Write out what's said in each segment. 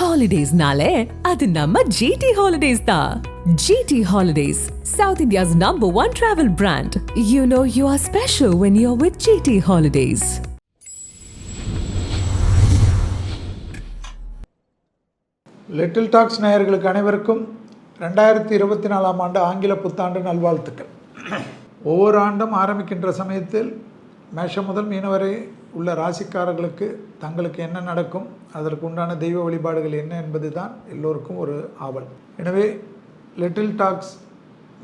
ஹாலிடேஸ்னாலே அது நம்ம ஜிடி ஹாலிடேஸ் தான் GT holidays South India's number one travel brand you know you are special when you are with GT holidays little talks நேயர்களுக்கு அனைவருக்கும் ரெண்டாயிரத்தி இருபத்தி நாலாம் ஆண்டு ஆங்கில புத்தாண்டு நல்வாழ்த்துக்கள். ஒவ்வொரு ஆண்டும் ஆரம்பிக்கின்ற சமயத்தில் மேஷம் முதல் மீனவரை உள்ள ராசிக்காரர்களுக்கு தங்களுக்கு என்ன நடக்கும் அதற்கு உண்டான தெய்வ வழிபாடுகள் என்ன என்பது தான் எல்லோருக்கும் ஒரு ஆவல். எனவே லிட்டில் டாக்ஸ்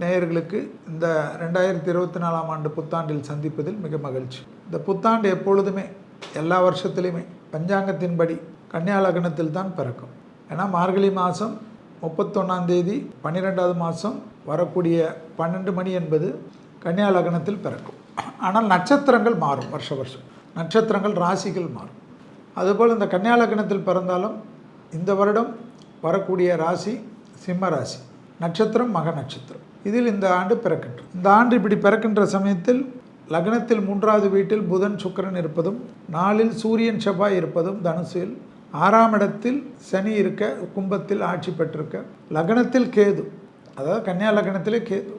நேயர்களுக்கு இந்த ரெண்டாயிரத்தி இருபத்தி நாலாம் ஆண்டு புத்தாண்டில் சந்திப்பதில் மிக மகிழ்ச்சி. இந்த புத்தாண்டு எப்பொழுதுமே எல்லா வருஷத்துலையுமே பஞ்சாங்கத்தின்படி கன்னியா லக்னத்தில் தான் பிறக்கும். ஏன்னா மார்கழி மாதம் முப்பத்தொன்னாம் தேதி பன்னிரெண்டாவது மாதம் வரக்கூடிய பன்னெண்டு மணி என்பது கன்னியா லக்னத்தில் பிறக்கும். ஆனால் நட்சத்திரங்கள் மாறும் வருஷ வருஷம். நட்சத்திரங்கள் ராசிகள் மாறும். அதுபோல் இந்த கன்னியாலக்கணத்தில் பிறந்தாலும் இந்த வருடம் வரக்கூடிய ராசி சிம்ம ராசி நட்சத்திரம் மக நட்சத்திரம். இதில் இந்த ஆண்டு பிறக்கின்றது. இந்த ஆண்டு இப்படி பிறக்கின்ற சமயத்தில் லக்னத்தில் மூன்றாவது வீட்டில் புதன் சுக்கிரன் இருப்பதும் நாளில் சூரியன் செவ்வாய் இருப்பதும் தனுசில் ஆறாம் இடத்தில் சனி இருக்க கும்பத்தில் ஆட்சி பெற்றிருக்க லக்னத்தில் கேது அதாவது கன்னியா லக்னத்திலே கேது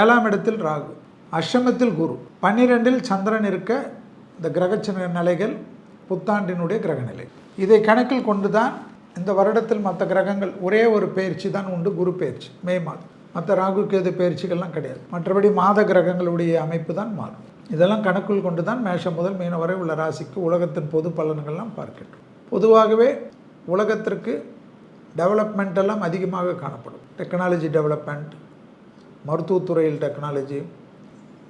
ஏழாம் இடத்தில் ராகு அஷ்டமத்தில் குரு பன்னிரெண்டில் சந்திரன் இருக்க இந்த கிரகச்ச நிலைகள் புத்தாண்டினுடைய கிரகநிலை. இதை கணக்கில் கொண்டு தான் இந்த வருடத்தில் மற்ற கிரகங்கள் ஒரே ஒரு பயிற்சி தான் உண்டு குரு பயிற்சி மே மாதம். மற்ற ராகு கேது பயிற்சிகள்லாம் கிடையாது. மற்றபடி மாத கிரகங்களுடைய அமைப்பு தான் மாறும். இதெல்லாம் கணக்குள் கொண்டு தான் மேஷம் முதல் மீன வரை உள்ள ராசிக்கு உலகத்தின் பொது பலன்கள்லாம் பார்க்கட்டும் பொதுவாகவே உலகத்திற்கு டெவலப்மெண்ட் எல்லாம் அதிகமாக காணப்படும். டெக்னாலஜி டெவலப்மெண்ட் மருத்துவத்துறையில் டெக்னாலஜி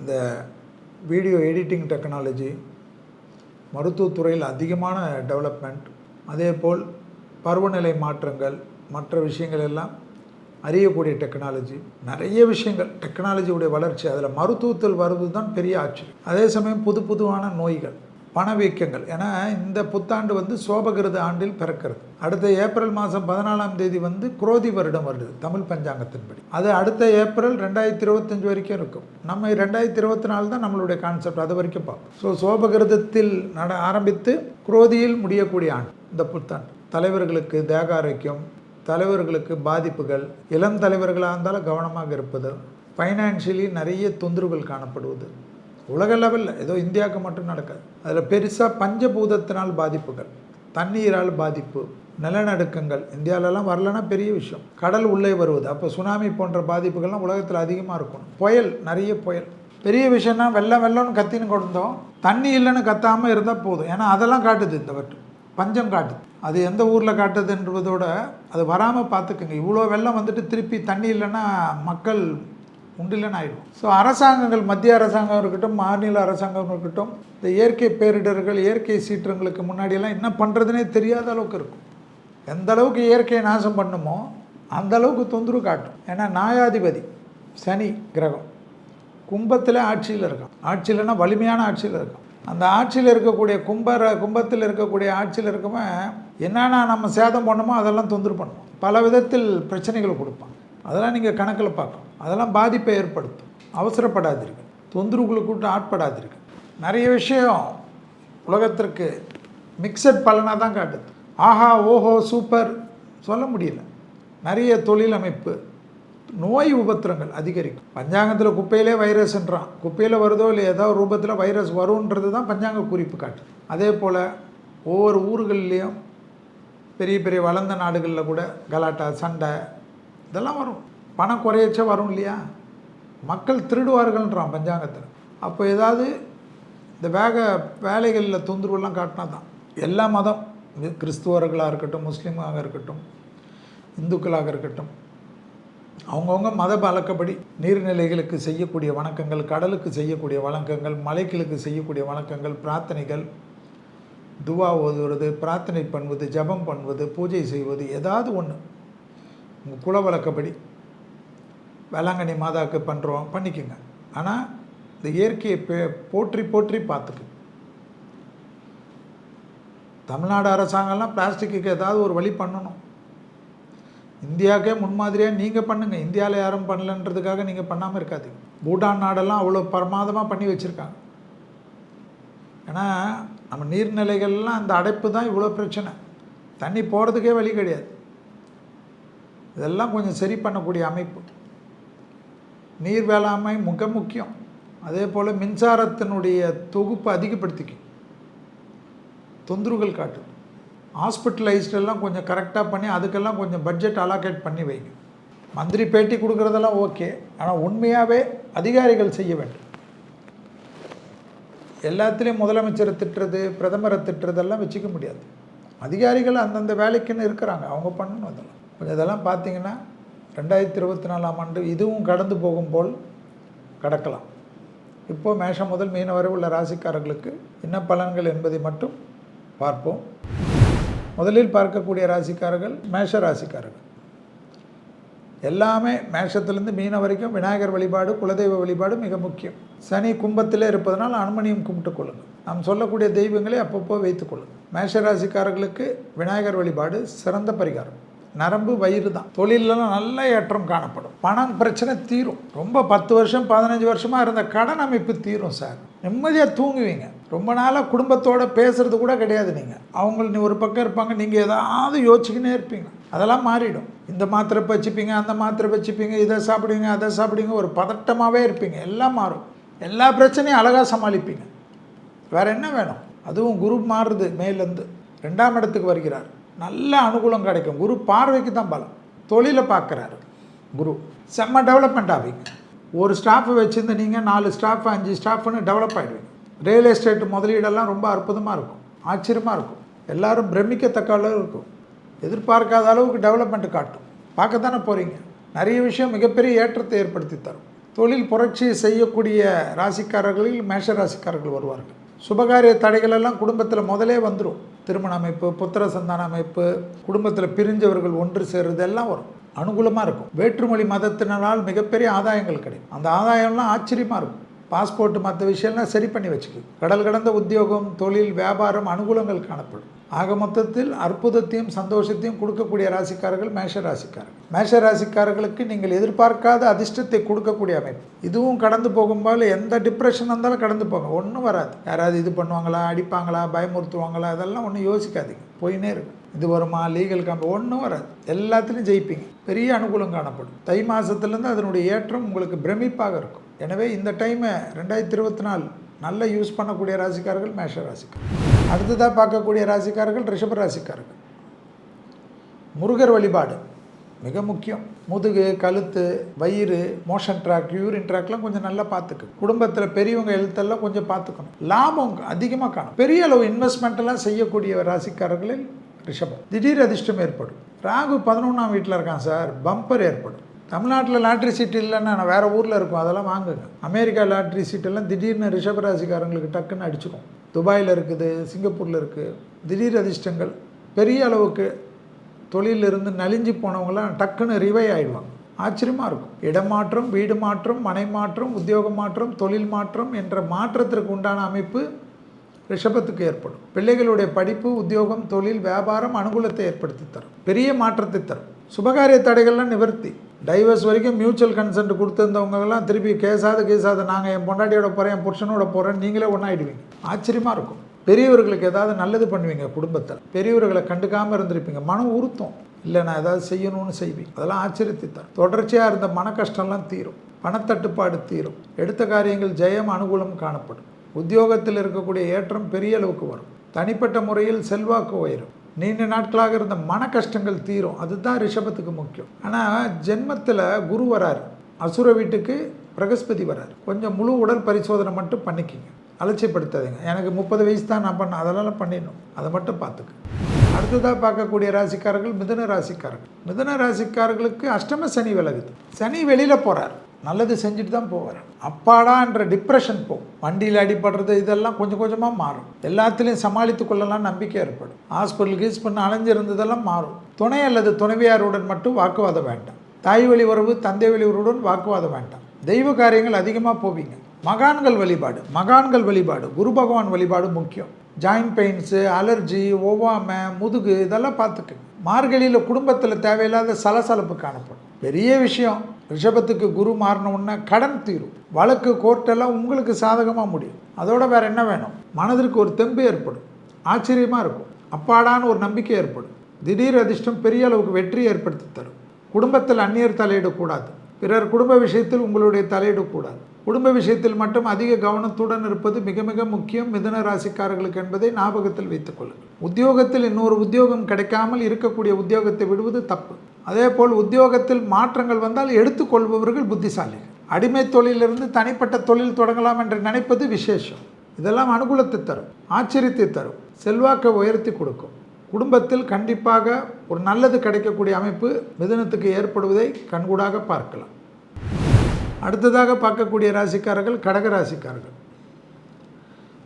இந்த வீடியோ எடிட்டிங் டெக்னாலஜி மருத்துவத்துறையில் அதிகமான டெவலப்மெண்ட் அதேபோல் பருவநிலை மாற்றங்கள் மற்ற விஷயங்கள் எல்லாம் அறியக்கூடிய டெக்னாலஜி நிறைய விஷயங்கள் டெக்னாலஜியுடைய வளர்ச்சி அதில் மருத்துவத்தில் வருவது தான் பெரிய ஆச்சரியம். அதே சமயம் புது புதுவான நோய்கள். பணவீக்கங்கள். ஏன்னா இந்த புத்தாண்டு வந்து சோபகிருத ஆண்டில் பிறக்கிறது. அடுத்த ஏப்ரல் மாதம் பதினாலாம் தேதி வந்து குரோதி வருடம் வருது தமிழ் பஞ்சாங்கத்தின்படி. அது அடுத்த ஏப்ரல் ரெண்டாயிரத்தி இருபத்தஞ்சு வரைக்கும் இருக்கும். நம்ம ரெண்டாயிரத்தி இருபத்தி நாலு தான் நம்மளுடைய கான்செப்ட் அது வரைக்கும் பார்ப்போம். ஸோ சோபகிருதத்தில் நட ஆரம்பித்து குரோதியில் முடியக்கூடிய ஆண்டு இந்த புத்தாண்டு. தலைவர்களுக்கு தேக ஆரோக்கியம் தலைவர்களுக்கு பாதிப்புகள் இளம் தலைவர்களாக இருந்தாலும் கவனமாக இருப்பது ஃபைனான்ஷியலி நிறைய தொந்தரவுகள் காணப்படுவது உலக லெவலில் ஏதோ இந்தியாவுக்கு மட்டும் நடக்காது. அதில் பெருசாக பஞ்சபூதத்தினால் பாதிப்புகள் தண்ணீரால் பாதிப்பு நிலநடுக்கங்கள் இந்தியாவிலலாம் வரலன்னா பெரிய விஷயம். கடல் உள்ளே வருவது அப்போ சுனாமி போன்ற பாதிப்புகள்லாம் உலகத்தில் அதிகமாக இருக்கும் புயல் நிறைய புயல். பெரிய விஷயம்னா வெள்ளம் வெள்ளம்னு கத்தின்னு கொடுத்தோம் தண்ணி இல்லைன்னு கத்தாமல் இருந்தால் போதும். ஏன்னா அதெல்லாம் காட்டுது இந்த வட்டம் பஞ்சம் காட்டுது. அது எந்த ஊரில் காட்டுதுன்றதோட அது வராமல் பார்த்துக்குங்க. இவ்வளோ வெள்ளம் வந்துட்டு திருப்பி தண்ணி இல்லைன்னா மக்கள் உண்டில்லன்னு ஆயிடும் ஸோ அரசாங்கங்கள் மத்திய அரசாங்கம் இருக்கட்டும் மாநில அரசாங்கம் இருக்கட்டும் இந்த இயற்கை பேரிடர்கள் இயற்கை சீற்றங்களுக்கு முன்னாடியெல்லாம் என்ன பண்ணுறதுனே தெரியாத அளவுக்கு இருக்கும். எந்த அளவுக்கு இயற்கையை நாசம் பண்ணுமோ அந்த அளவுக்கு தொந்தரவு காட்டும். ஏன்னா நியாயாதிபதி சனி கிரகம் கும்பத்தில் ஆட்சியில் இருக்கான். ஆட்சியில்னா வலிமையான ஆட்சியில் இருக்கான். அந்த ஆட்சியில் இருக்கக்கூடிய கும்பர கும்பத்தில் இருக்கக்கூடிய ஆட்சியில் இருக்கவன் என்னென்ன நம்ம சேதம் பண்ணுமோ அதெல்லாம் தொந்தரவு பண்ணுவோம் பல விதத்தில் பிரச்சனைகள் கொடுப்பான். அதெல்லாம் நீங்கள் கணக்கில் பார்க்கணும். அதெல்லாம் பாதிப்பை ஏற்படுத்தும். அவசரப்படாதீர்கள் தொந்தரவுகளுக்கு கூட்டம் ஆட்படாதீர்கள் நிறைய விஷயம் உலகத்திற்கு மிக்சட் பலனாக தான் காட்டுது. ஆஹா ஓஹோ சூப்பர். சொல்ல முடியல. நிறைய தொழில் அமைப்பு நோய் உபத்திரங்கள் அதிகரிக்கும். பஞ்சாங்கத்தில் குப்பையிலே வைரஸ்ன்றான். குப்பையில் வருதோ இல்லை ஏதோ ரூபத்தில் வைரஸ் வரும்ன்றது தான் பஞ்சாங்க குறிப்பு காட்டு அதே போல் ஒவ்வொரு ஊர்கள்லேயும் பெரிய பெரிய வளர்ந்த நாடுகளில் கூட கலாட்டா சண்டை இதெல்லாம் வரும். பணம் குறையச்சே வரும் இல்லையா? மக்கள் திருடுவார்கள்ன்றான் பஞ்சாங்கத்தில் அப்போ ஏதாவது இந்த வேக வேலைகளில் தொந்தரவுலாம் காட்டினா தான் எல்லா மதம் இது கிறிஸ்துவர்களாக இருக்கட்டும் முஸ்லீமாக இருக்கட்டும் இந்துக்களாக இருக்கட்டும் அவங்கவுங்க மத பழக்கப்படி நீர்நிலைகளுக்கு செய்யக்கூடிய வணக்கங்கள் கடலுக்கு செய்யக்கூடிய வணக்கங்கள் மலைகளுக்கு செய்யக்கூடிய வணக்கங்கள் பிரார்த்தனைகள் துவா ஓதுவது பிரார்த்தனை பண்ணுவது ஜபம் பண்ணுவது பூஜை செய்வது ஏதாவது ஒன்று உங்கள் குல வழக்கப்படி வேளாங்கண்ணி மாதாவுக்கு பண்ணுறோம் பண்ணிக்கோங்க. ஆனால் இந்த இயற்கையை பே போற்றி போற்றி பார்த்துக்கு. தமிழ்நாடு அரசாங்கம்லாம் பிளாஸ்டிக்கு ஏதாவது ஒரு வழி பண்ணணும். இந்தியாவுக்கே முன்மாதிரியாக நீங்கள் பண்ணுங்கள் இந்தியாவில் யாரும் பண்ணலன்றதுக்காக நீங்கள் பண்ணாமல் இருக்காதீங்க. பூட்டான் நாடெல்லாம் அவ்வளோ பிரமாதமாக பண்ணி வச்சுருக்காங்க. ஏன்னா நம்ம நீர்நிலைகள்லாம் அந்த அடைப்பு தான் இவ்வளோ பிரச்சனை. தண்ணி போகிறதுக்கே வழி கிடையாது. இதெல்லாம் கொஞ்சம் சரி பண்ணக்கூடிய அமைப்பு. நீர் வேளாண்மை மிக முக்கியம். அதே போல் மின்சாரத்தினுடைய தொகுப்பு அதிகப்படுத்திக்கும். தொந்தரவுகள் காட்டும். ஹாஸ்பிட்டலைஸ்டெல்லாம் கொஞ்சம் கரெக்டாக பண்ணி அதுக்கெல்லாம் கொஞ்சம் பட்ஜெட் அலாகேட் பண்ணி வைங்க. மந்திரி பேட்டி கொடுக்குறதெல்லாம் ஓகே ஆனால் உண்மையாகவே அதிகாரிகள் செய்ய வேண்டும். எல்லாத்துலேயும் முதலமைச்சரை திட்டுறது பிரதமரை திட்டுறதெல்லாம் வச்சுக்க முடியாது. அதிகாரிகள் அந்தந்த வேலைக்குன்னு இருக்கிறாங்க. அவங்க பண்ணணும் அதெல்லாம். கொஞ்சம் இதெல்லாம் பார்த்தீங்கன்னா ரெண்டாயிரத்தி இருபத்தி நாலாம் ஆண்டு இதுவும் கடந்து போகும் போல் கடக்கலாம். இப்போது மேஷம் முதல் மீன வரை உள்ள ராசிக்காரர்களுக்கு என்ன பலன்கள் என்பதை மட்டும் பார்ப்போம். முதலில் பார்க்கக்கூடிய ராசிக்காரர்கள் மேஷ ராசிக்காரர்கள். எல்லாமே மேஷத்துலேருந்து மீன வரைக்கும் விநாயகர் வழிபாடு குலதெய்வ வழிபாடு மிக முக்கியம். சனி கும்பத்திலே இருப்பதனால் அனுமனியும் கும்பிட்டு கொள்ளுங்கள். நாம் சொல்லக்கூடிய தெய்வங்களை அப்பப்போ வைத்துக் கொள்ளுங்கள். மேஷ ராசிக்காரர்களுக்கு விநாயகர் வழிபாடு சிறந்த பரிகாரம். நரம்பு வயிறு தான். தொழிலெலாம் நல்ல ஏற்றம் காணப்படும். பணம் பிரச்சனை தீரும். ரொம்ப பத்து வருஷம் பதினஞ்சு வருஷமாக இருந்த கடன் அமைப்பு தீரும் சார். நிம்மதியாக தூங்குவீங்க. ரொம்ப நாளாக குடும்பத்தோடு பேசுறது கூட கிடையாது நீங்கள் அவங்கள நீ ஒரு பக்கம் இருப்பாங்க நீங்கள் ஏதாவது யோசிச்சுக்கினே இருப்பீங்க. அதெல்லாம் மாறிடும். இந்த மாத்திரை வச்சுப்பீங்க அந்த மாத்திரை பச்சுப்பீங்க இதை சாப்பிடுவீங்க அதை சாப்பிடுவீங்க ஒரு பதட்டமாகவே இருப்பீங்க. எல்லாம் மாறும். எல்லா பிரச்சனையும் அழகாக சமாளிப்பீங்க. வேறு என்ன வேணும்? அதுவும் குரூப் மாறுது மேலேருந்து. ரெண்டாம் இடத்துக்கு வருகிறார். நல்ல அனுகூலம் கிடைக்கும். குரு பார்வைக்கு தான் பலம். தொழிலை பார்க்குறாரு. குரு செம்ம டெவலப்மெண்ட் ஆவீங்க ஒரு ஸ்டாஃபை வச்சுருந்து நீங்கள் நாலு ஸ்டாஃப் அஞ்சு ஸ்டாஃப்னு டெவலப் ஆகிடுவீங்க ரியல் எஸ்டேட் முதலீடெல்லாம் ரொம்ப அற்புதமாக இருக்கும். ஆச்சரியமாக இருக்கும். எல்லாரும் பிரமிக்கத்தக்க அளவு இருக்கும். எதிர்பார்க்காத அளவுக்கு டெவலப்மெண்ட் காட்டும். பார்க்க தானே போகிறீங்க நிறைய விஷயம் மிகப்பெரிய ஏற்றத்தை ஏற்படுத்தி தரும். தொழில் புரட்சி செய்யக்கூடிய ராசிக்காரர்களில் மேஷ ராசிக்காரர்கள் வருவார்கள். சுபகாரிய தடைகள் எல்லாம் குடும்பத்தில் முதலே வந்துடும் திருமண அமைப்பு புத்திர சந்தான அமைப்பு குடும்பத்தில் பிரிஞ்சவர்கள் ஒன்று சேர்றது எல்லாம் வரும். அனுகூலமாக இருக்கும். வேற்றுமொழி மதத்தினரால் மிகப்பெரிய ஆதாயங்கள் கிடைக்கும். அந்த ஆதாயம்லாம் ஆச்சரியமாக இருக்கும். பாஸ்போர்ட் மற்ற விஷயம்லாம் சரி பண்ணி வச்சுக்கு. கடல் கடந்த உத்தியோகம் தொழில் வியாபாரம் அனுகூலங்கள் காணப்படும். ஆக மொத்தத்தில் அற்புதத்தையும் சந்தோஷத்தையும் கொடுக்கக்கூடிய ராசிக்காரர்கள் மேஷ ராசிக்காரர்கள் மேஷ ராசிக்காரர்களுக்கு நீங்கள் எதிர்பார்க்காத அதிர்ஷ்டத்தை கொடுக்கக்கூடிய அமைப்பு. இதுவும் கடந்து போகும்போது எந்த டிப்ரெஷன் இருந்தாலும் கடந்து போங்க. ஒன்றும் வராது. யாராவது இது பண்ணுவாங்களா அடிப்பாங்களா பயமுறுத்துவாங்களா அதெல்லாம் ஒன்றும் யோசிக்காதீங்க. போயினே இருக்கும். இது வருமா லீகல் காம்பு ஒன்றும் வராது. எல்லாத்துலேயும் ஜெயிப்பீங்க. பெரிய அனுகூலம் காணப்படும். தை மாதத்துலேருந்து அதனுடைய ஏற்றம் உங்களுக்கு பிரமிப்பாக இருக்கும். எனவே இந்த டைமை ரெண்டாயிரத்தி இருபத்தி நாலு நல்ல யூஸ் பண்ணக்கூடிய ராசிக்காரர்கள் மேஷ ராசிக்காரர்கள் அடுத்ததாக பார்க்கக்கூடிய ராசிக்காரர்கள் ரிஷப ராசிக்காரர்கள். முருகர் வழிபாடு மிக முக்கியம். முதுகு கழுத்து வயிறு மோஷன் ட்ராக் யூரின் ட்ராக்லாம் கொஞ்சம் நல்லா பார்த்துக்கு குடும்பத்தில் பெரியவங்க எழுத்தெல்லாம் கொஞ்சம் பார்த்துக்கணும். லாபம் அதிகமாக காணும். பெரிய அளவு இன்வெஸ்ட்மெண்ட்டெல்லாம் செய்யக்கூடிய ராசிக்காரர்களில் ரிஷபம். திடீர் அதிர்ஷ்டம் ஏற்படும். ராகு பதினொன்றாம் வீட்டில் இருக்கான் சார். பம்பர் ஏற்படும். தமிழ்நாட்டில் லாட்ரி சீட் இல்லைன்னா நான் வேறு ஊரில் இருக்கும் அதெல்லாம் வாங்குங்க. அமெரிக்கா லாட்ரி சீட்டெல்லாம் திடீர்னு ரிஷபராசிக்காரங்களுக்கு டக்குன்னு அடிச்சிடும் துபாயில் இருக்குது சிங்கப்பூரில் இருக்குது திடீர் அதிர்ஷ்டங்கள். பெரிய அளவுக்கு தொழிலிருந்து நலிஞ்சு போனவங்களாம் டக்குன்னு ரிவை ஆகிடுவாங்க ஆச்சரியமாக இருக்கும். இடமாற்றம் வீடு மாற்றம் மனை மாற்றம் உத்தியோக மாற்றம் தொழில் மாற்றம் என்ற மாற்றத்திற்கு உண்டான அமைப்பு ரிஷபத்துக்கு ஏற்படும். பிள்ளைகளுடைய படிப்பு உத்தியோகம் தொழில் வியாபாரம் அனுகூலத்தை ஏற்படுத்தி தரும். பெரிய மாற்றத்தை தரும். சுபகாரிய தடைகள்லாம் நிவர்த்தி. டைவர்ஸ் வரைக்கும் மியூச்சுவல் கன்சென்ட் கொடுத்துருந்தவங்கெல்லாம் திருப்பி கேசாத கேசாத நாங்கள் என் பொண்டாட்டியோட போகிறேன் என் புருஷனோட போகிறேன் நீங்களே ஒன்றாயிடுவீங்க ஆச்சரியமாக இருக்கும். பெரியவர்களுக்கு ஏதாவது நல்லது பண்ணுவீங்க குடும்பத்தில். பெரியவர்களை கண்டுக்காமல் இருந்திருப்பீங்க. மனம் உறுத்தும். இல்லை நான் ஏதாவது செய்யணும்னு செய்வீங்க அதெல்லாம் ஆச்சரியத்தை தரும் தொடர்ச்சியாக இருந்த மன கஷ்டம்லாம் தீரும். பணத்தட்டுப்பாடு தீரும். எடுத்த காரியங்கள் ஜெயம் அனுகூலம் காணப்படும். உத்தியோகத்தில் இருக்கக்கூடிய ஏற்றம் பெரிய அளவுக்கு வரும். தனிப்பட்ட முறையில் செல்வாக்கு உயரும். நீண்ட நாட்களாக இருந்த மன கஷ்டங்கள் தீரும். அதுதான் ரிஷபத்துக்கு முக்கியம். ஆனால் ஜென்மத்தில் குரு வராரு. அசுர வீட்டுக்கு பிரகஸ்பதி வராரு. கொஞ்சம் முழு உடல் பரிசோதனை மட்டும் பண்ணிக்கிங்க. அலட்சியப்படுத்தாதீங்க. எனக்கு முப்பது வயசு தான் நான் பண்ண அதெல்லாம் பண்ணிடணும். அதை மட்டும் பார்த்துக்கு. அடுத்ததாக பார்க்கக்கூடிய ராசிக்காரர்கள் மிதுன ராசிக்காரர்கள். மிதுன ராசிக்காரர்களுக்கு அஷ்டம சனி விலகுது. சனி வெளியில் போகிறார் நல்லது செஞ்சுட்டு தான் போவார். அப்பாடான்ற டிப்ரெஷன் போகும் வண்டியில் அடிபடுறது இதெல்லாம் கொஞ்சம் கொஞ்சமாக மாறும். எல்லாத்துலேயும் சமாளித்து கொள்ளலாம் நம்பிக்கை ஏற்படும். ஹாஸ்பிட்டல் கீஸ் பண்ண அலைஞ்சிருந்ததெல்லாம் மாறும். துணை அல்லது துணைவியாருடன் மட்டும் வாக்குவாதம் வேண்டாம். தாய் வழி உறவு தந்தை வழி உறவுடன் வாக்குவாதம் வேண்டாம். தெய்வ காரியங்கள் அதிகமாக போவீங்க. மகான்கள் வழிபாடு மகான்கள் வழிபாடு குரு பகவான் வழிபாடு முக்கியம். ஜாயிண்ட் பெயின்ஸு அலர்ஜி ஒவ்வாமை முதுகு இதெல்லாம் பார்த்துக்கு மார்கழியில் குடும்பத்தில் தேவையில்லாத சலசலப்பு காணப்படும். பெரிய விஷயம். ரிஷபத்துக்கு குரு மாறின உடனே கடன் தீரும். வழக்கு கோர்ட்டெல்லாம் உங்களுக்கு சாதகமாக முடியும். அதோட வேறு என்ன வேணும்? மனதிற்கு ஒரு தெம்பு ஏற்படும். ஆச்சரியமாக இருக்கும். அப்பாடான்னு ஒரு நம்பிக்கை ஏற்படும். திடீர் அதிர்ஷ்டம் பெரிய அளவுக்கு வெற்றி ஏற்படுத்தி தரும். குடும்பத்தில் அந்நியர் தலையிடக்கூடாது. பிறர் குடும்ப விஷயத்தில் உங்களுடைய தலையிடக்கூடாது. குடும்ப விஷயத்தில் மட்டும் அதிக கவனத்துடன் இருப்பது மிக மிக முக்கியம். மிதுன ராசிக்காரர்களுக்கு என்பதை ஞாபகத்தில் வைத்துக்கொள்ளுங்கள் உத்தியோகத்தில் இன்னொரு உத்தியோகம் கிடைக்காமல் இருக்கக்கூடிய உத்தியோகத்தை விடுவது தப்பு. அதே போல் உத்தியோகத்தில் மாற்றங்கள் வந்தால் எடுத்துக்கொள்பவர்கள் புத்திசாலிகள் அடிமை தொழிலிருந்து தனிப்பட்ட தொழில் தொடங்கலாம் என்று நினைப்பது விசேஷம். இதெல்லாம் அனுகூலத்தை தரும் ஆச்சரியத்தை தரும் செல்வாக்கை உயர்த்தி கொடுக்கும். குடும்பத்தில் கண்டிப்பாக ஒரு நல்லது கிடைக்கக்கூடிய அமைப்பு மிதுனத்துக்கு ஏற்படுவதை கண்கூடாக பார்க்கலாம். அடுத்ததாக பார்க்கக்கூடிய ராசிக்காரர்கள் கடக ராசிக்காரர்கள்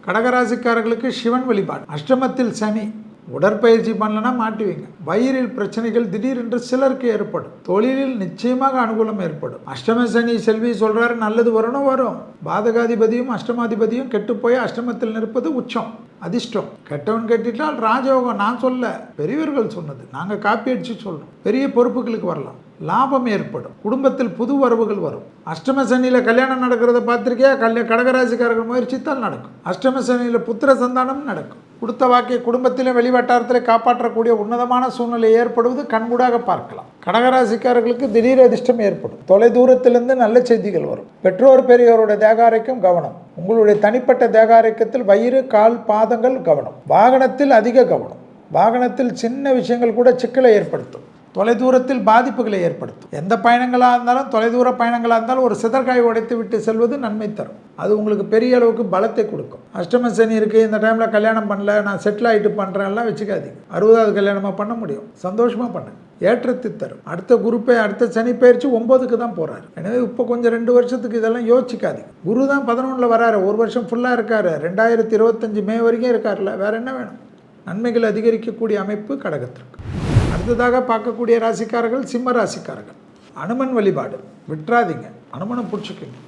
கடகராசிக்காரர்களுக்கு சிவன் வழிபாடு. அஷ்டமத்தில் சனி உடற்பயிற்சி பண்ணலன்னா மாட்டுவீங்க. வயிறில் பிரச்சனைகள் திடீரென்று சிலருக்கு ஏற்படும். தொழிலில் நிச்சயமாக அனுகூலம் ஏற்படும். அஷ்டம சனி செல்வி சொல்றாரு நல்லது வரணும் வரும். பாதகாதிபதியும் அஷ்டமாதிபதியும் கெட்டு போய் அஷ்டமத்தில் நிற்பது உச்சம் அதிர்ஷ்டம். கெட்டவன் கெட்டிட்டால் ராஜயோகம் நான் சொல்ல பெரியவர்கள் சொன்னது. நாங்கள் காப்பி அடிச்சு சொல்றோம். பெரிய பொறுப்புகளுக்கு வரலாம். லாபம் ஏற்படும். குடும்பத்தில் புது வரவுகள் வரும். அஷ்டம சனியில் கல்யாணம் நடக்கிறத பார்த்துருக்கியா? கல்ய கடகராசிக்காரர்கள் முயற்சித்தால் நடக்கும். அஷ்டம சனியில் புத்திர சந்தானம் நடக்கும். கொடுத்த வாக்கை குடும்பத்திலும் வெளிவட்டாரத்தில் காப்பாற்றக்கூடிய உன்னதமான சூழ்நிலை ஏற்படுவது கண்கூடாக பார்க்கலாம். கடகராசிக்காரர்களுக்கு திடீர் அதிர்ஷ்டம் ஏற்படும். தொலை தூரத்திலிருந்து நல்ல செய்திகள் வரும். பெற்றோர் பெரியோருடைய தேகாரைக்கும் கவனம். உங்களுடைய தனிப்பட்ட தேகாரைக்கத்தில் வயிறு கால் பாதங்கள் கவனம். வாகனத்தில் அதிக கவனம். வாகனத்தில் சின்ன விஷயங்கள் கூட சிக்கலை ஏற்படுத்தும். தொலைதூரத்தில் பாதிப்புகளை ஏற்படுத்தும். எந்த பயணங்களாக இருந்தாலும் தொலைதூர பயணங்களாக இருந்தாலும் ஒரு சிதற்காய் உடைத்து விட்டு செல்வது நன்மை தரும். அது உங்களுக்கு பெரிய அளவுக்கு பலத்தை கொடுக்கும். அஷ்டம சனி இருக்குது இந்த டைமில் கல்யாணம் பண்ணல நான் செட்டில் ஆகிட்டு பண்ணுறேன்லாம் வச்சுக்காதீங்க. அறுபதாவது கல்யாணமாக பண்ண முடியும். சந்தோஷமாக பண்ணுங்க. ஏற்றத்தை தரும். அடுத்த குருப்பை அடுத்த சனி பயிற்சி ஒம்போதுக்கு தான் போகிறாரு எனவே இப்போ கொஞ்சம் ரெண்டு வருஷத்துக்கு இதெல்லாம் யோசிக்காதீங்க. குரு தான் பதினொன்றில் வராரு. ஒரு வருஷம் ஃபுல்லாக இருக்காரு. ரெண்டாயிரத்தி இருபத்தஞ்சு மே வரைக்கும் இருக்கார்ல வேற என்ன வேணும்? நன்மைகள் அதிகரிக்கக்கூடிய அமைப்பு கடகத்திற்கு. அடுத்ததாக பார்க்கக்கூடிய ராசிக்காரர்கள் சிம்ம ராசிக்காரர்கள். அனுமன் வழிபாடு விட்டுறாதீங்க அனுமனை பிடிச்சிக்கோங்க.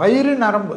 வயிறு நரம்பு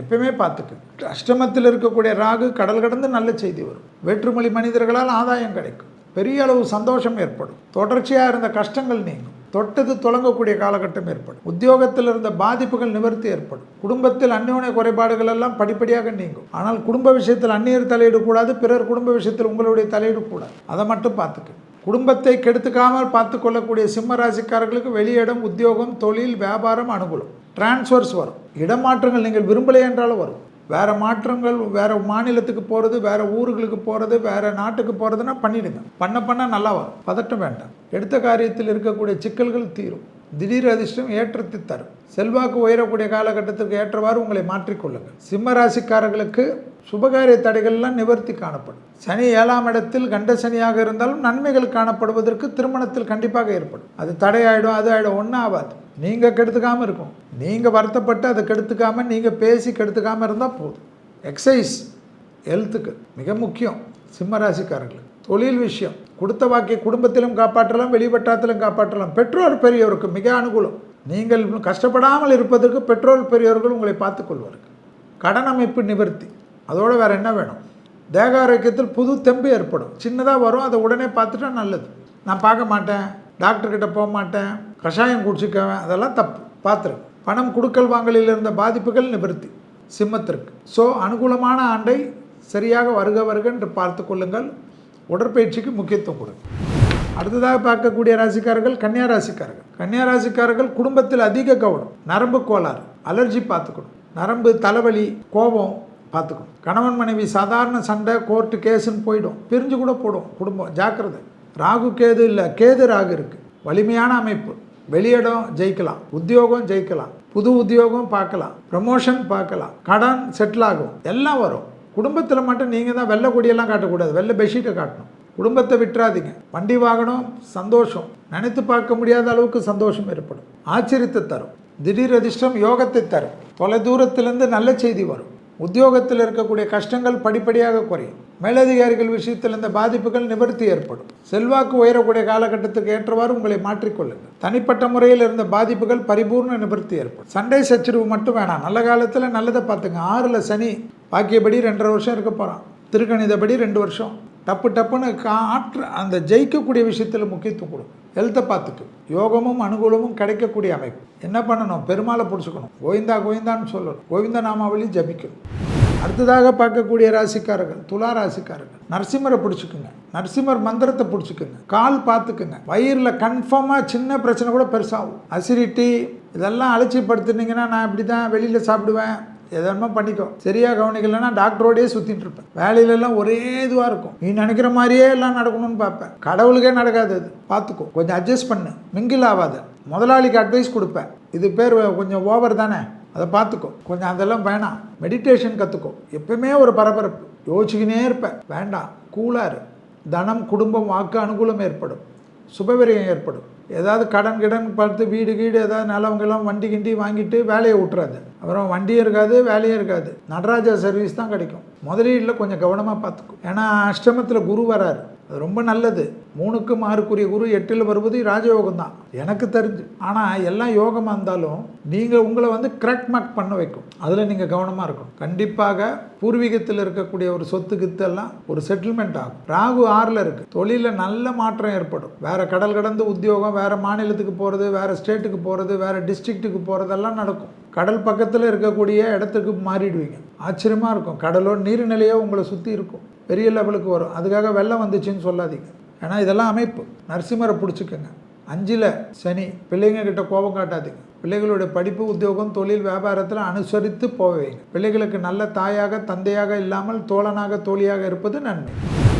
எப்பயுமே பார்த்துக்கு அஷ்டமத்தில் இருக்கக்கூடிய ராகு கடல் கடந்து நல்ல செய்தி வரும். வேற்றுமொழி மனிதர்களால் ஆதாயம் கிடைக்கும். பெரிய அளவு சந்தோஷம் ஏற்படும். தொடர்ச்சியாக இருந்த கஷ்டங்கள் நீங்கும். தொட்டது தொடங்கக்கூடிய காலகட்டம் ஏற்படும். உத்தியோகத்தில் இருந்த பாதிப்புகள் நிவர்த்தி ஏற்படும். குடும்பத்தில் அந்யோன்ய குறைபாடுகள் எல்லாம் படிப்படியாக நீங்கும். ஆனால் குடும்ப விஷயத்தில் அந்நியர் தலையிடக்கூடாது பிறர் குடும்ப விஷயத்தில் உங்களுடைய தலையிடக்கூடாது. அதை மட்டும் பார்த்துக்கு குடும்பத்தை கெடுத்துக்காமல் பார்த்து கொள்ளக்கூடிய சிம்ம ராசிக்காரர்களுக்கு வெளியிடம் உத்தியோகம் தொழில் வியாபாரம் அனுகூலம். டிரான்ஸ்ஃபர்ஸ் வரும். இடமாற்றங்கள் நீங்கள் விரும்பலை என்றாலும் வரும். வேறு மாற்றங்கள் வேறு மாநிலத்துக்கு போகிறது வேறு ஊர்களுக்கு போகிறது வேறு நாட்டுக்கு போகிறதுனா பண்ணிடுங்க. பண்ண பண்ண நல்லா வரும். பதட்டம் வேண்டாம். எடுத்த காரியத்தில் இருக்கக்கூடிய சிக்கல்கள் தீரும். திடீர் அதிர்ஷ்டம் ஏற்றத்தை தரும். செல்வாக்கு உயரக்கூடிய காலகட்டத்திற்கு ஏற்றவாறு உங்களை மாற்றிக்கொள்ளுங்கள் சிம்ம ராசிக்காரர்களுக்கு சுபகாரிய தடைகள்லாம் நிவர்த்தி காணப்படும். சனி ஏழாம் இடத்தில் கண்ட சனியாக இருந்தாலும் நன்மைகள் காணப்படுவதற்கு திருமணத்தில் கண்டிப்பாக ஏற்படும். அது தடையாயிடும் அது ஆகிடும் ஒன்றும் ஆகாது. நீங்கள் கெடுத்துக்காமல் இருக்கும் நீங்கள் வருத்தப்பட்டு அதை கெடுத்துக்காமல் நீங்கள் பேசி கெடுத்துக்காமல் இருந்தால் போதும். எக்ஸசைஸ் ஹெல்த்துக்கு மிக முக்கியம் சிம்மராசிக்காரர்களுக்கு. தொழில் விஷயம். கொடுத்த வாக்கிய குடும்பத்திலும் காப்பாற்றலாம் வெளிவட்டாரத்திலும் காப்பாற்றலாம். பெற்றோர் பெரியவருக்கு மிக அனுகூலம். நீங்கள் கஷ்டப்படாமல் இருப்பதற்கு பெற்றோர் பெரியவர்கள் உங்களை பார்த்துக்கொள்வார்கள் கடன் அமைப்பு நிவர்த்தி. அதோடு வேறு என்ன வேணும்? தேக ஆரோக்கியத்தில் புது தெம்பு ஏற்படும். சின்னதாக வரும் அதை உடனே பார்த்துட்டா நல்லது. நான் பார்க்க மாட்டேன் டாக்டர்கிட்ட போக மாட்டேன் கஷாயம் குடிச்சிக்குவேன் அதெல்லாம் தப்பு. பார்த்துருங்க பணம் கொடுக்கல் வாங்கலில் இருந்த பாதிப்புகள் நிவர்த்தி. சிம்மத்திற்கு. ஸோ அனுகூலமான ஆண்டை சரியாக வருக வருக என்று பார்த்து கொள்ளுங்கள். உடற்பயிற்சிக்கு முக்கியத்துவம் கொடுங்க. அடுத்ததாக பார்க்கக்கூடிய ராசிக்காரர்கள் கன்னியா ராசிக்காரர்கள். கன்னியா ராசிக்காரர்கள் குடும்பத்தில் அதிக கவனம். நரம்பு கோளாறு. அலர்ஜி பார்த்துக்கணும். நரம்பு தலைவலி கோபம் பார்த்துக்கணும். கணவன் மனைவி சாதாரண சண்டை கோர்ட்டு கேஸுன்னு போயிடும். பிரிஞ்சு கூட போடும் குடும்பம். ஜாக்கிரதை. ராகு கேது இல்லை. கேது ராகு இருக்குது வலிமையான அமைப்பு. வெளியிடம் ஜெயிக்கலாம். உத்தியோகம் ஜெயிக்கலாம். புது உத்தியோகம் பார்க்கலாம். ப்ரமோஷன் பார்க்கலாம். கடன் செட்டில் ஆகும். எல்லாம் வரும். குடும்பத்தில் மட்டும் நீங்கள் தான் வெள்ளை கொடியெல்லாம் காட்டக்கூடாது. வெள்ளை பெட்ஷீட்டை காட்டணும். குடும்பத்தை விட்டுறாதீங்க. வண்டி வாகனம் சந்தோஷம். நினைத்து பார்க்க முடியாத அளவுக்கு சந்தோஷம் ஏற்படும். ஆச்சரியத்தை தரும். திடீர் அதிர்ஷ்டம் யோகத்தை தரும். தொலை தூரத்திலேருந்து நல்ல செய்தி வரும். உத்தியோகத்தில் இருக்கக்கூடிய கஷ்டங்கள் படிப்படியாக குறையும். மேலதிகாரிகள் விஷயத்தில் இந்த பாதிப்புகள் நிவர்த்தி ஏற்படும். செல்வாக்கு உயரக்கூடிய காலகட்டத்துக்கு ஏற்றவாறு உங்களை மாற்றிக்கொள்ளுங்கள். தனிப்பட்ட முறையில் இருந்த பாதிப்புகள் பரிபூர்ண நிவர்த்தி ஏற்படும். சண்டை சச்சரவு மட்டும் வேணாம். நல்ல காலத்தில் நல்லதை பார்த்துங்க. ஆறில் சனி பாக்கியபடி ரெண்டரை வருஷம் இருக்க போகிறான் திருக்கணிதபடி ரெண்டு வருஷம். டப்பு டப்புன்னு காற்று அந்த ஜெயிக்கக்கூடிய விஷயத்தில் முக்கியத்துவம் கொடுக்கும் ஹெல்த்தை பார்த்துக்கு. யோகமும் அனுகூலமும் கிடைக்கக்கூடிய அமைப்பு. என்ன பண்ணணும்? பெருமாளை பிடிச்சிக்கணும். கோவிந்தா கோவிந்தான்னு சொல்லணும். கோவிந்த நாமாவளி ஜபிக்கணும். அடுத்ததாக பார்க்கக்கூடிய ராசிக்காரர்கள் துலா ராசிக்காரர்கள். நரசிம்மரை பிடிச்சிக்குங்க. நரசிம்மர் மந்திரத்தை பிடிச்சிக்குங்க. கால் பார்த்துக்குங்க. வயிறில் கன்ஃபார்மாக சின்ன பிரச்சனை கூட பெருசாகும். அசிடிட்டி இதெல்லாம் அலட்சியப்படுத்துனீங்கன்னா நான் இப்படி தான் வெளியில் சாப்பிடுவேன். எதனமோ பண்ணிக்கோ சரியாக கவனிக்கலைன்னா டாக்டரோடயே சுற்றிட்டு இருப்பேன். வேலையிலலாம் ஒரே இதுவாக இருக்கும். நீ நினைக்கிற மாதிரியே எல்லாம் நடக்கணும்னு பார்ப்பேன். கடவுளுக்கே நடக்காது அது. பார்த்துக்கோ. கொஞ்சம் அட்ஜஸ்ட் பண்ணு. மிங்கில் ஆகாத முதலாளிக்கு அட்வைஸ் கொடுப்பேன். இது பேர் கொஞ்சம் ஓவர் தானே? அதை பார்த்துக்கோ. கொஞ்சம் அதெல்லாம் வேணாம். மெடிடேஷன் கற்றுக்கோ எப்பயுமே ஒரு பரபரப்பு. யோசிச்சுக்கினே இருப்பேன். வேண்டாம். கூலாரு தனம் குடும்பம் வாக்கு அனுகூலம் ஏற்படும். சுபவிரயம் ஏற்படும். ஏதாவது கடன் கிடன் பார்த்து வீடு கீடு ஏதாவது நிலவங்கெல்லாம் வண்டி கிண்டி வாங்கிட்டு வேலையை விட்டுறாது அப்புறம் வண்டியும் இருக்காது வேலையும் இருக்காது. நடராஜா சர்வீஸ் தான் கிடைக்கும். முதலீட்டில் கொஞ்சம் கவனமாக பார்த்துக்கும். ஏன்னா அஷ்டமத்தில் குரு வராரு. அது ரொம்ப நல்லது. மூணுக்கு மாறுக்குரிய குரு எட்டில் வருவது ராஜயோகம் தான். எனக்கு தெரிஞ்சு. ஆனால் எல்லாம் யோகமாக இருந்தாலும் நீங்கள் உங்களை வந்து கிராக் மார்க் பண்ண வைக்கும். அதில் நீங்கள் கவனமாக இருக்கணும். கண்டிப்பாக பூர்வீகத்தில் இருக்கக்கூடிய ஒரு சொத்து கித்தெல்லாம் ஒரு செட்டில்மெண்ட் ஆகும். ராகு ஆறில் இருக்குது தொழிலில் நல்ல மாற்றம் ஏற்படும். வேறு கடல் கடந்து உத்தியோகம் வேறு மாநிலத்துக்கு போகிறது வேறு ஸ்டேட்டுக்கு போகிறது வேறு டிஸ்ட்ரிக்ட்டுக்கு போகிறதெல்லாம் நடக்கும். கடல் பக்கத்தில் இருக்கக்கூடிய இடத்துக்கு மாறிடுவீங்க. ஆச்சரியமாக இருக்கும். கடலோ நீர்நிலையோ உங்களை சுற்றி இருக்கும். பெரிய லெவலுக்கு வரும். அதுக்காக வெள்ளம் வந்துச்சுன்னு சொல்லாதீங்க. ஏன்னா இதெல்லாம் அமைப்பு. நரசிம்மரை பிடிச்சிக்கோங்க. அஞ்சில் சனி. பிள்ளைங்க கிட்ட கோபம் காட்டாதீங்க. பிள்ளைகளுடைய படிப்பு உத்தியோகம் தொழில் வியாபாரத்தில் அனுசரித்து போவீங்க பிள்ளைகளுக்கு நல்ல தாயாக தந்தையாக இல்லாமல் தோழனாக தோழியாக இருப்பது நன்மை.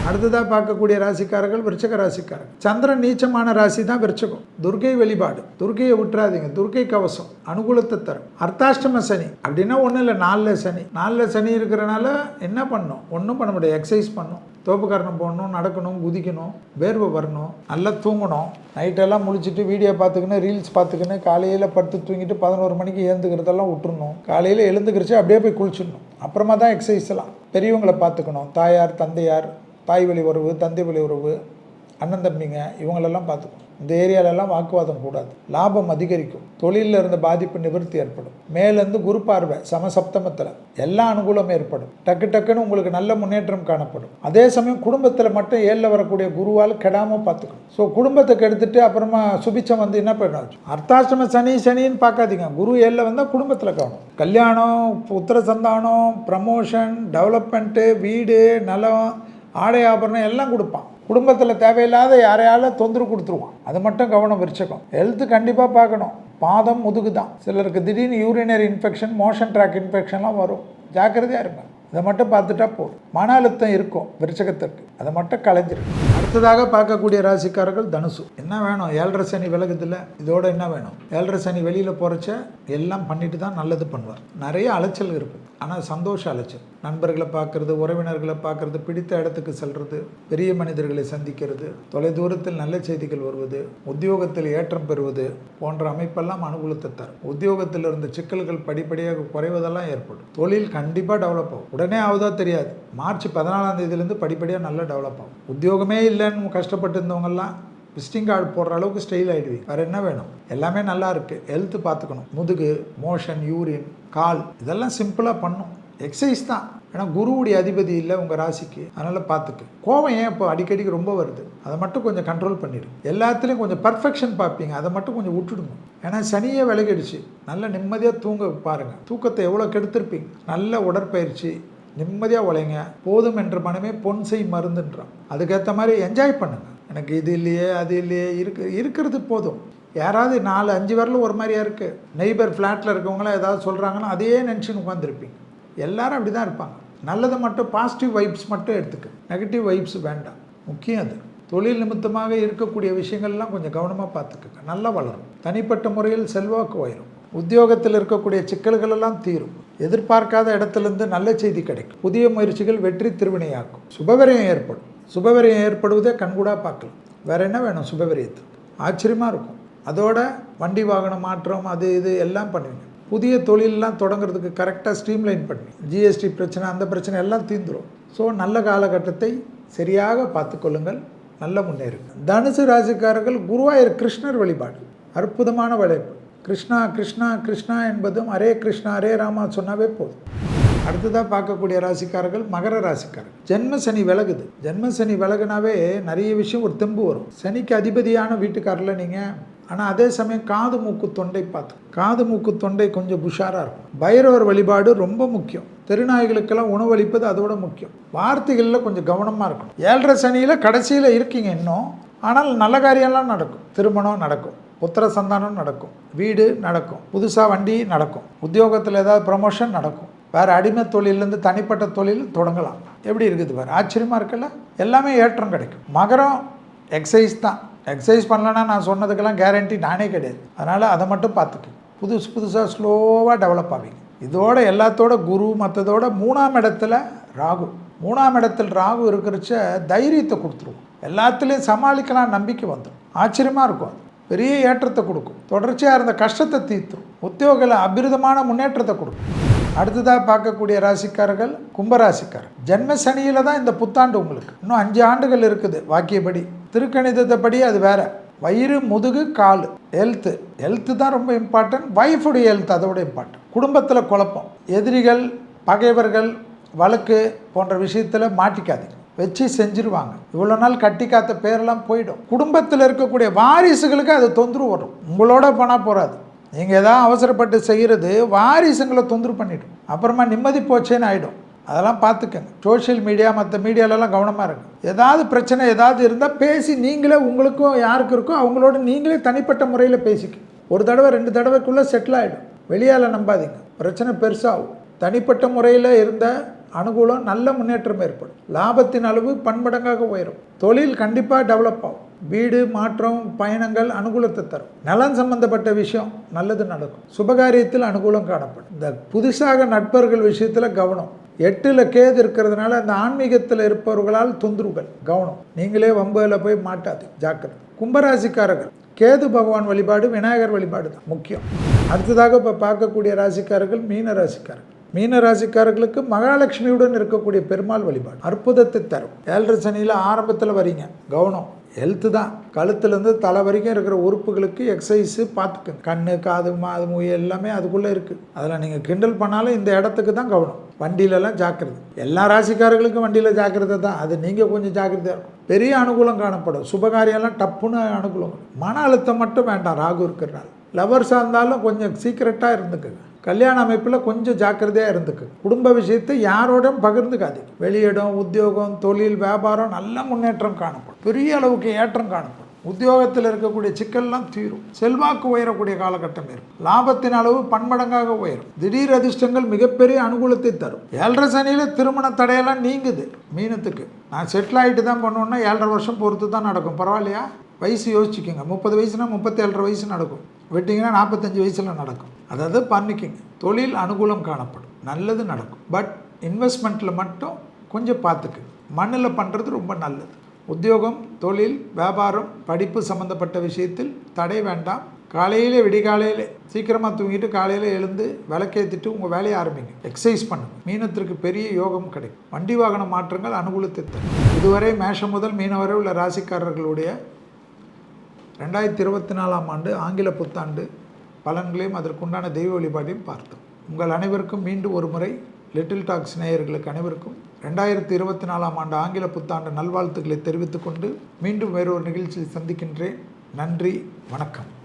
அடுத்ததாக பார்க்கக்கூடிய ராசிக்காரர்கள் விருச்சக ராசிக்காரர்கள். சந்திரன் நீச்சமான ராசி தான் விருச்சகம். துர்கை வழிபாடு. துர்கையை விட்டுறாதீங்க துர்கை கவசம். அனுகூலத்தை தரும். அர்த்தாஷ்டம சனி. அப்படின்னா ஒன்றும் இல்லை. நாலில் சனி. நாலில் சனி இருக்கிறனால என்ன பண்ணணும் ஒன்றும் பண்ண முடியாது. எக்ஸசைஸ் பண்ணும். தோப்புக்காரணம் போடணும் நடக்கணும் குதிக்கணும் வேர்வை வரணும் நல்லா தூங்கணும். நைட்டெல்லாம் முழிச்சிட்டு வீடியோ பார்த்துக்கின்னு ரீல்ஸ் பார்த்துக்கின்னு காலையில் படுத்து தூங்கிட்டு பதினோரு மணிக்கு ஏந்துக்கிறதெல்லாம் விட்டுருணும் காலையில் எழுந்துக்கிறச்சு அப்படியே போய் குளிச்சிடணும். அப்புறமா தான் எக்ஸசைஸ்லாம் பெரியவங்களை பார்த்துக்கணும். தாயார் தந்தையார் தாய் வழி உறவு தந்தை வழி உறவு அண்ணன் தம்பிங்க இவங்களெல்லாம் பார்த்துக்கணும். இந்த ஏரியாலெல்லாம் வாக்குவாதம் கூடாது. லாபம் அதிகரிக்கும். தொழிலில் இருந்த பாதிப்பு நிவர்த்தி ஏற்படும். மேலேருந்து குரு பார்வை சமசப்தமத்தில் எல்லா அனுகூலமும் ஏற்படும். டக்கு டக்குன்னு உங்களுக்கு நல்ல முன்னேற்றம் காணப்படும். அதே சமயம் குடும்பத்தில் மட்டும் ஏழில் வரக்கூடிய குருவால் கெடாமல் பார்த்துக்கணும். ஸோ குடும்பத்தை கெடுத்துட்டு அப்புறமா சுபிச்சம் வந்து என்ன பண்ணணும்? அர்த்தாஷ்டம சனி சனின்னு பார்க்காதீங்க. குரு ஏழில் வந்தால் குடும்பத்தில் கவனம். கல்யாணம் உத்தர சந்தானம் ப்ரமோஷன் டெவலப்மெண்ட்டு வீடு நலம் ஆடை ஆபரணம் எல்லாம் கொடுப்பான். குடும்பத்தில் தேவையில்லாத யாரையால தொந்தரவு கொடுத்துருவான். அது மட்டும் கவனம் விரிச்சகம் ஹெல்த்து கண்டிப்பாக பார்க்கணும். பாதம் முதுகு தான் சிலருக்கு திடீர்னு யூரினரி இன்ஃபெக்ஷன் மோஷன் ட்ராக் இன்ஃபெக்ஷன்லாம் வரும். ஜாக்கிரதையாக இருங்க. இதை மட்டும் பார்த்துட்டா போதும். மன அழுத்தம் இருக்கும் விருச்சகத்திற்கு. அதை மட்டும் கலைஞ்சிருக்கு அடுத்ததாக பார்க்கக்கூடிய ராசிக்காரர்கள் தனுசு. என்ன வேணும்? ஏழரை சனி விலகுதில்ல. இதோட என்ன வேணும்? ஏழரை சனி வெளியில் போகிறச்ச எல்லாம் பண்ணிட்டு தான் நல்லது பண்ணுவார். நிறைய அலைச்சல் இருக்குது ஆனால் சந்தோஷ அலைச்சல். நண்பர்களை பார்க்கறது உறவினர்களை பார்க்கறது பிடித்த இடத்துக்கு செல்வது பெரிய மனிதர்களை சந்திக்கிறது தொலைதூரத்தில் நல்ல செய்திகள் வருவது உத்தியோகத்தில் ஏற்றம் பெறுவது போன்ற அமைப்பெல்லாம் அனுகூலத்தை தரும். உத்தியோகத்தில் இருந்த சிக்கல்கள் படிப்படியாக குறைவதெல்லாம் ஏற்படும். தொழில் கண்டிப்பாக டெவலப் ஆகும். உடனே ஆகுதா தெரியாது. மார்ச் பதினாலாம் தேதியிலேருந்து படிப்படியாக நல்லா டெவலப் ஆகும். உத்தியோகமே இல்லைன்னு கஷ்டப்பட்டு இருந்தவங்கெல்லாம் விசிட்டிங் கார்டு போடுற அளவுக்கு ஸ்டைல் ஆகிடுவீங்க வேறு என்ன வேணும்? எல்லாமே நல்லா இருக்குது ஹெல்த்து பார்த்துக்கணும். முதுகு மோஷன் யூரின் கால் இதெல்லாம் சிம்பிளாக பண்ணும். எக்ஸசைஸ் தான். ஏன்னா குருவுடைய அதிபதி இல்லை உங்கள் ராசிக்கு. அதனால் பார்த்துக்கு. கோவம் ஏன் இப்போ அடிக்கடிக்கு ரொம்ப வருது? அதை மட்டும் கொஞ்சம் கண்ட்ரோல் பண்ணிடு. எல்லாத்துலேயும் கொஞ்சம் பர்ஃபெக்ஷன் பார்ப்பீங்க. அதை மட்டும் கொஞ்சம் விட்டுடுங்க. ஏன்னா சனியே விலகிடுச்சு. நல்ல நிம்மதியாக தூங்க பாருங்கள் தூக்கத்தை எவ்வளோ கெடுத்திருப்பீங்க? நல்ல உடற்பயிற்சி. நிம்மதியாக உழைங்க. போதும் என்ற மனமே பொன் செய் மருந்துன்றான். அதுக்கேற்ற மாதிரி என்ஜாய் பண்ணுங்கள் எனக்கு இது இல்லையே அது இல்லையே இருக்கு இருக்கிறது போதும். யாராவது நாலு அஞ்சு வரலும் ஒரு மாதிரியா இருக்குது நெய்பர் ஃப்ளாட்டில் இருக்கவங்களாம் ஏதாவது சொல்கிறாங்கன்னா அதையே நினச்சின்னு உட்காந்துருப்பீங்க எல்லாரும் அப்படி தான் இருப்பாங்க. நல்லதை மட்டும் பாசிட்டிவ் வைப்ஸ் மட்டும் எடுத்துக்க. நெகட்டிவ் வைப்ஸ் வேண்டாம். முக்கியம் அது. தொழில் நிமித்தமாக இருக்கக்கூடிய விஷயங்கள்லாம் கொஞ்சம் கவனமாக பார்த்துக்கோங்க. நல்லா வளரும். தனிப்பட்ட முறையில் செல்வாக்கு உயரும். உத்தியோகத்தில் இருக்கக்கூடிய சிக்கல்கள் எல்லாம் தீரும். எதிர்பார்க்காத இடத்துலேருந்து நல்ல செய்தி கிடைக்கும். புதிய முயற்சிகள் வெற்றி திருவினையாக்கும். சுபவிரயம் ஏற்படும். சுபவிரயம் ஏற்படுவதே கண்கூடாக பார்க்கலாம். வேறு என்ன வேணும் சுபவிரயத்துக்கு? ஆச்சரியமாக இருக்கும். அதோட வண்டி வாகனம் மாற்றம் அது இது எல்லாம் பண்ணுவீங்க. புதிய தொழிலெலாம் தொடங்குறதுக்கு கரெக்டாக ஸ்ட்ரீம்லைன் பண்ணி ஜிஎஸ்டி பிரச்சனை அந்த பிரச்சனை எல்லாம் தீந்துரும் ஸோ நல்ல காலகட்டத்தை சரியாக பார்த்துக்கொள்ளுங்கள் நல்ல முன்னேறுங்க. தனுசு ராசிக்காரர்கள் குருவாயூர் கிருஷ்ணர் வழிபாடு. அற்புதமான வழிபாடு. கிருஷ்ணா கிருஷ்ணா கிருஷ்ணா என்பதும் அரே கிருஷ்ணா அரே ராமா சொன்னாவே போதும். அடுத்ததாக பார்க்கக்கூடிய ராசிக்காரர்கள் மகர ராசிக்காரர்கள் ஜென்ம சனி விலகுது. ஜென்ம சனி விலகுனாவே நிறைய விஷயம் ஒரு தெம்பு வரும். சனிக்கு அதிபதியான வீட்டுக்காரில் நீங்கள் ஆனால் அதே சமயம் காது மூக்கு தொண்டை பார்த்து. காது மூக்கு தொண்டை கொஞ்சம் புஷாராக இருக்கும். பைரவர் வழிபாடு ரொம்ப முக்கியம். தெருநாய்களுக்கெல்லாம் உணவளிப்பது அதோட முக்கியம். வார்த்தைகளில் கொஞ்சம் கவனமாக இருக்கணும். ஏழரை சனியில் கடைசியில் இருக்கீங்க இன்னும். ஆனால் நல்ல காரியம்லாம் நடக்கும். திருமணம் நடக்கும். புத்திர சந்தானம் நடக்கும். வீடு நடக்கும். புதுசாக வண்டி நடக்கும். உத்தியோகத்தில் ஏதாவது ப்ரமோஷன் நடக்கும். வேறு அடிமை தொழிலேருந்து தனிப்பட்ட தொழில் தொடங்கலாம். எப்படி இருக்குது பாரு? ஆச்சரியமாக இருக்குல்ல? எல்லாமே ஏற்றம் கிடைக்கும். மகரம் எக்ஸசைஸ் தான். எக்ஸசைஸ் பண்ணலன்னா நான் சொன்னதுக்கெல்லாம் கேரண்டி நானே கிடையாது. அதனால் அதை மட்டும் பார்த்துக்கு புதுசு புதுசாக ஸ்லோவாக டெவலப் ஆவீங்க. இதோட எல்லாத்தோட குரு மற்றதோட மூணாம் இடத்துல ராகு. மூணாம் இடத்தில் ராகு இருக்கிறச்ச தைரியத்தை கொடுத்துருவோம். எல்லாத்துலேயும் சமாளிக்கலாம் நம்பிக்கை வந்துடும் ஆச்சரியமாக இருக்கும் அது. பெரிய ஏற்றத்தை கொடுக்கும். தொடர்ச்சியாக இருந்த கஷ்டத்தை தீர்த்தும். உத்தியோகில் அபிரிதமான முன்னேற்றத்தை கொடுக்கும். அடுத்ததாக பார்க்கக்கூடிய ராசிக்காரர்கள் கும்பராசிக்காரர். ஜென்ம சனியில் தான் இந்த புத்தாண்டு உங்களுக்கு. இன்னும் அஞ்சு ஆண்டுகள் இருக்குது வாக்கியப்படி. திருக்கணிதத்தை படி அது வேற. வயிறு முதுகு கால் ஹெல்த்து ஹெல்த்து தான் ரொம்ப இம்பார்ட்டன்ட் ஒய்ஃபுடைய ஹெல்த் அதோட இம்பார்ட்டன்ட் குடும்பத்தில் குழப்பம். எதிரிகள் பகைவர்கள் வழக்கு போன்ற விஷயத்தில் மாட்டிக்காதீங்க. வச்சு செஞ்சிருவாங்க. இவ்வளோ நாள் கட்டி காத்த பேரெல்லாம் போயிடும். குடும்பத்தில் இருக்கக்கூடிய வாரிசுகளுக்கு அது தொந்தரவு வரும். உங்களோட போனால் போகாது நீங்கள் எதாவது அவசரப்பட்டு செய்கிறது வாரிசுங்களை தொந்தரவு பண்ணிவிடும் அப்புறமா நிம்மதி போச்சேன்னு ஆகிடும் அதெல்லாம் பார்த்துக்கங்க. சோஷியல் மீடியா மற்ற மீடியாலலாம் கவனமாக இருக்கும் ஏதாவது பிரச்சனை ஏதாவது இருந்தால் பேசி நீங்களே உங்களுக்கும் யாருக்கு இருக்கோ அவங்களோட நீங்களே தனிப்பட்ட முறையில் பேசிக்க. ஒரு தடவை ரெண்டு தடவைக்குள்ளே செட்டில் ஆகிடும் வெளியால் நம்பாதீங்க. பிரச்சனை பெருசாகும். தனிப்பட்ட முறையில் இருந்த அனுகூலம் நல்ல முன்னேற்றம் ஏற்படும். லாபத்தின் அளவு பன்மடங்காக உயரும். தொழில் கண்டிப்பாக டெவலப் ஆகும். வீடு மாற்றம் பயணங்கள் அனுகூலத்தை தரும். நலன் சம்பந்தப்பட்ட விஷயம் நல்லது நடக்கும். சுபகாரியத்தில் அனுகூலம் காணப்படும். இந்த புதுசாக நட்பர்கள் விஷயத்தில் கவனம். எட்டில் கேது இருக்கிறதுனால அந்த ஆன்மீகத்தில் இருப்பவர்களால் தொந்தரவுகள் கவனம். நீங்களே வம்பதில் போய் மாட்டாது. ஜாக்கிரதை. கும்பராசிக்காரர்கள் கேது பகவான் வழிபாடு விநாயகர் வழிபாடு தான் முக்கியம். அடுத்ததாக இப்போ பார்க்கக்கூடிய ராசிக்காரர்கள் மீன ராசிக்காரர்கள். மீன ராசிக்காரர்களுக்கு மகாலட்சுமியுடன் இருக்கக்கூடிய பெருமாள் வழிபாடு. அற்புதத்தை தரும். ஏழரை சனியில் ஆரம்பத்தில் வரீங்க. கவனம். ஹெல்த்து தான். கழுத்துலேருந்து தலை வரைக்கும் இருக்கிற உறுப்புகளுக்கு எக்ஸசைஸு பார்த்துக்கங்க. கண்ணு காது மாது மூய் எல்லாமே அதுக்குள்ளே இருக்குது அதில் நீங்கள் கிண்டல் பண்ணாலும் இந்த இடத்துக்கு தான் கவனம். வண்டியிலலாம் ஜாக்கிரதை. எல்லா ராசிக்காரர்களுக்கும் வண்டியில் ஜாக்கிரதை தான். அது நீங்கள் கொஞ்சம் ஜாக்கிரதையாக இருக்கும் பெரிய அனுகூலம் காணப்படும். சுபகாரியெல்லாம் டப்புன்னு அனுகூலம் மன அழுத்தம் மட்டும் வேண்டாம். ராகு இருக்கிறனால. லவர்ஸாக இருந்தாலும் கொஞ்சம் சீக்கிரட்டாக இருந்துக்குங்க. கல்யாண அமைப்பில் கொஞ்சம் ஜாக்கிரதையாக இருந்துக்கு. குடும்ப விஷயத்தை யாரோடும் பகிர்ந்துக்காதீங்க. வெளியிடம் உத்தியோகம் தொழில் வியாபாரம் நல்ல முன்னேற்றம் காணப்படும். பெரிய அளவுக்கு ஏற்றம் காணப்படும். உத்தியோகத்தில் இருக்கக்கூடிய சிக்கல்லாம் தீரும். செல்வாக்கு உயரக்கூடிய காலகட்டம் இருக்கும். லாபத்தின் அளவு பன்மடங்காக உயரும். திடீர் அதிர்ஷ்டங்கள் மிகப்பெரிய அனுகூலத்தை தரும். ஏழரை சனியில் திருமண தடையெல்லாம் நீங்குது. மீனத்துக்கு. நான் செட்டில் ஆகிட்டு தான் பண்ணோன்னா ஏழரை வருஷம் பொறுத்து தான் நடக்கும். பரவாயில்லையா? வயசு யோசிச்சுக்கோங்க. முப்பது வயசுனா முப்பத்தேழரை வயசு நடக்கும். வெட்டிங்கன்னா நாற்பத்தஞ்சு வயசில் நடக்கும். அதாவது பண்ணிக்கோங்க. தொழில் அனுகூலம் காணப்படும். நல்லது நடக்கும். பட் இன்வெஸ்ட்மெண்ட்டில் மட்டும் கொஞ்சம் பார்த்துக்கு மண்ணில் பண்ணுறது ரொம்ப நல்லது. உத்தியோகம் தொழில் வியாபாரம் படிப்பு சம்மந்தப்பட்ட விஷயத்தில் தடை வேண்டாம். காலையில் விடிகாலையில் சீக்கிரமாக தூங்கிட்டு காலையில் எழுந்து விளக்கேற்றிட்டு உங்கள் வேலையை ஆரம்பிங்க. எக்ஸசைஸ் பண்ணுங்கள் மீனத்திற்கு பெரிய யோகம் கிடைக்கும். வண்டி வாகன மாற்றங்கள் அனுகூலத்தை தரும். இதுவரை மேஷம் முதல் மீனவரை உள்ள ராசிக்காரர்களுடைய ரெண்டாயிரத்தி இருபத்தி நாலாம் ஆண்டு ஆங்கில புத்தாண்டு பலன்களையும் அதற்குண்டான தெய்வ வழிபாட்டையும் பார்த்தோம். உங்கள் அனைவருக்கும் மீண்டும் ஒரு முறை லிட்டில் டாக்ஸ் நேயர்களுக்கு அனைவருக்கும் ரெண்டாயிரத்தி இருபத்தி நாலாம் ஆண்டு ஆங்கில புத்தாண்டு நல்வாழ்த்துக்களை தெரிவித்துக்கொண்டு மீண்டும் வேறொரு நிகழ்ச்சியில் சந்திக்கின்றேன். நன்றி வணக்கம்.